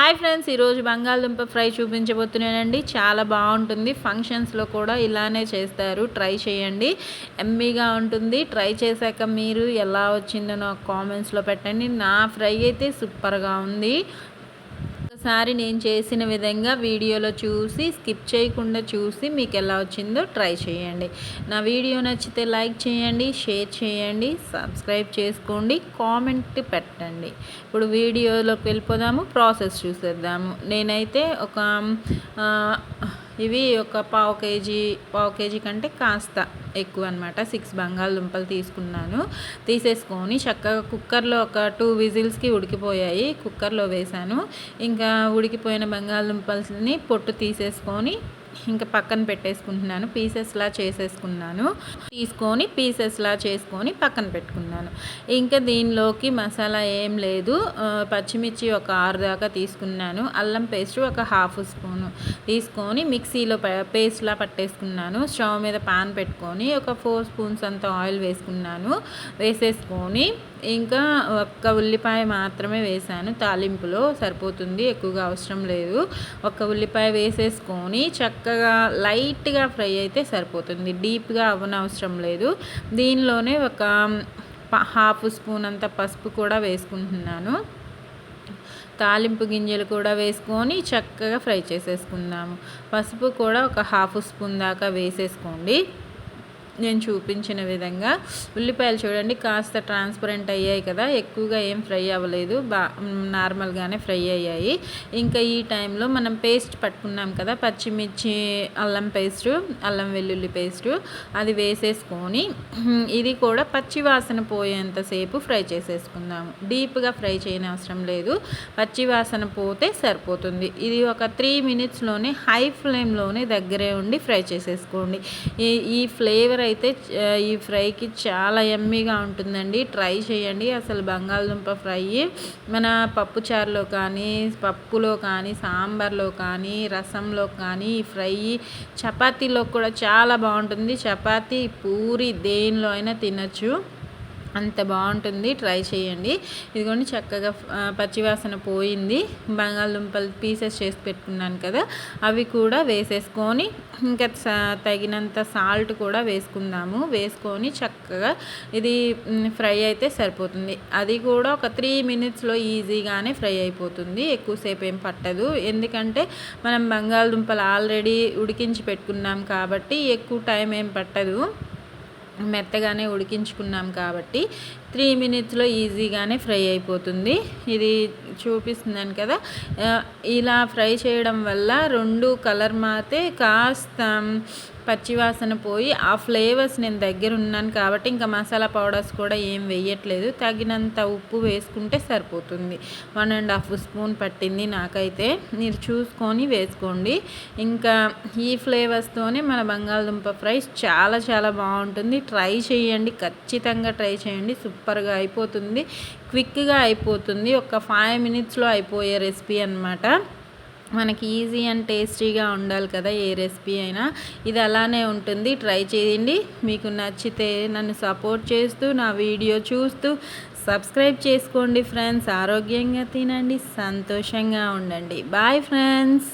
Hi friends ఈరోజు బంగాళదుంప fry చూపించబోతున్నానండి. చాలా బాగుంటుంది. ఫంక్షన్స్లో కూడా ఇలానే చేస్తారు. ట్రై చేయండి. ఎమ్మీగా ఉంటుంది. ట్రై చేశాక మీరు ఎలా వచ్చిందో నాకు కామెంట్స్లో పెట్టండి. నా ఫ్రై అయితే సూపర్గా ఉంది. సారీ నేను చేసిన విధంగా వీడియోలో చూసి స్కిప్ చేయకుండా చూసి మీకు ఎలా వచ్చిందో ట్రై చేయండి. నా వీడియో నచ్చితే లైక్ చేయండి షేర్ చేయండి సబ్స్క్రైబ్ చేసుకోండి కామెంట్ పెట్టండి. ఇప్పుడు వీడియోలోకి వెళ్ళిపోదాము ప్రాసెస్ చూసేద్దాము. నేనైతే ఒక ఇవి ఒక పావు కేజీ పావు కేజీ కంటే కాస్త ఎక్కువ అనమాట సిక్స్ బంగాళదుంపలు తీసుకున్నాను. తీసేసుకొని చక్కగా కుక్కర్లో ఒక టూ విజిల్స్కి ఉడికిపోయాయి. కుక్కర్లో వేశాను. ఇంకా ఉడికిపోయిన బంగాళదుంపల్ని పొట్టు తీసేసుకొని ఇంకా పక్కన పెట్టేసుకుంటున్నాను. పీసెస్లా చేసేసుకున్నాను. తీసుకొని పీసెస్లా చేసుకొని పక్కన పెట్టుకున్నాను. ఇంకా దీనిలోకి మసాలా ఏం లేదు. పచ్చిమిర్చి ఒక ఆరు దాకా తీసుకున్నాను. అల్లం పేస్ట్ ఒక హాఫ్ స్పూను తీసుకొని మిక్సీలో పేస్ట్లా పట్టేసుకున్నాను. స్టవ్ మీద పాన్ పెట్టుకొని ఒక ఫోర్ స్పూన్స్ అంత ఆయిల్ వేసుకున్నాను. వేసేసుకొని ఇంకా ఒక్క ఉల్లిపాయ మాత్రమే వేసాను తాలింపులో సరిపోతుంది ఎక్కువగా అవసరం లేదు. ఒక ఉల్లిపాయ వేసేసుకొని చక్కగా లైట్గా ఫ్రై అయితే సరిపోతుంది. డీప్గా అవ్వనవసరం లేదు. దీనిలోనే ఒక హాఫ్ స్పూన్ అంత పసుపు కూడా వేసుకుంటున్నాను. తాలింపు గింజలు కూడా వేసుకొని చక్కగా ఫ్రై చేసేసుకుందాము. పసుపు కూడా ఒక హాఫ్ స్పూన్ దాకా వేసేసుకోండి. నేను చూపించిన విధంగా. ఉల్లిపాయలు చూడండి కాస్త ట్రాన్స్పరెంట్ అయ్యాయి కదా. ఎక్కువగా ఏం ఫ్రై అవ్వలేదు. బా నార్మల్గానే ఫ్రై అయ్యాయి. ఇంకా ఈ టైంలో మనం పేస్ట్ పట్టుకున్నాం కదా పచ్చిమిర్చి అల్లం పేస్ట్ అల్లం వెల్లుల్లి పేస్ట్ అది వేసేసుకొని ఇది కూడా పచ్చి వాసన పోయేంతసేపు ఫ్రై చేసేసుకుందాము డీప్గా ఫ్రై చేయని అవసరం లేదు. పచ్చి వాసన పోతే సరిపోతుంది. ఇది ఒక త్రీ మినిట్స్లోనే హై ఫ్లేమ్లోనే దగ్గరే ఉండి ఫ్రై చేసేసుకోండి. ఈ ఈ ఫ్లేవర్ అయితే ఈ ఫ్రైకి చాలా ఎమ్మీగా ఉంటుందండి. ట్రై చేయండి. అసలు బంగాళదుంప ఫ్రై మన పప్పు చారులో కానీ పప్పులో కానీ సాంబార్లో కానీ రసంలో కానీ ఈ ఫ్రై చపాతీలో కూడా చాలా బాగుంటుంది. చపాతీ పూరి దేనిలో అయినా తినచ్చు. అంత బాగుంటుంది. ట్రై చేయండి. ఇదిగోండి చక్కగా పచ్చివాసన పోయింది. బంగాళదుంపలు పీసెస్ చేసి పెట్టుకున్నాను కదా అవి కూడా వేసేసుకొని ఇంకా తగినంత సాల్ట్ కూడా వేసుకుందాము. వేసుకొని చక్కగా ఇది ఫ్రై అయితే సరిపోతుంది. అది కూడా ఒక త్రీ మినిట్స్లో ఈజీగానే ఫ్రై అయిపోతుంది. ఎక్కువసేపు ఏం పట్టదు. ఎందుకంటే మనం బంగాళదుంపలు ఆల్రెడీ ఉడికించి పెట్టుకున్నాం కాబట్టి ఎక్కువ టైం ఏం పట్టదు. మెత్తగానే ఉడికించుకున్నాం కాబట్టి త్రీ మినిట్స్లో ఈజీగానే ఫ్రై అయిపోతుంది. ఇది చూపిస్తున్నాను కదా. ఇలా ఫ్రై చేయడం వల్ల రెండు కలర్ మారితే కాస్త పచ్చివాసన పోయి ఆ ఫ్లేవర్స్ నేను దగ్గర ఉన్నాను కాబట్టి ఇంకా మసాలా పౌడర్స్ కూడా ఏం వేయట్లేదు. తగినంత ఉప్పు వేసుకుంటే సరిపోతుంది. వన్ అండ్ హాఫ్ స్పూన్ పట్టింది నాకైతే. మీరు చూసుకొని వేసుకోండి. ఇంకా ఈ ఫ్లేవర్స్తోనే మన బంగాళదుంప ఫ్రైస్ చాలా చాలా బాగుంటుంది. ట్రై చేయండి. ఖచ్చితంగా ట్రై చేయండి. సూపర్గా అయిపోతుంది. క్విక్గా అయిపోతుంది. ఒక ఫైవ్ మినిట్స్లో అయిపోయే రెసిపీ అనమాట మనకి ఈజీ అండ్ టేస్టీగా ఉండాలి కదా ఏ రెసిపీ అయినా. ఇది అలానే ఉంటుంది. ట్రై చేయండి. మీకు నచ్చితే నన్ను సపోర్ట్ చేస్తూ నా వీడియో చూస్తూ సబ్స్క్రైబ్ చేసుకోండి ఫ్రెండ్స్. ఆరోగ్యంగా తినండి సంతోషంగా ఉండండి. Bye friends.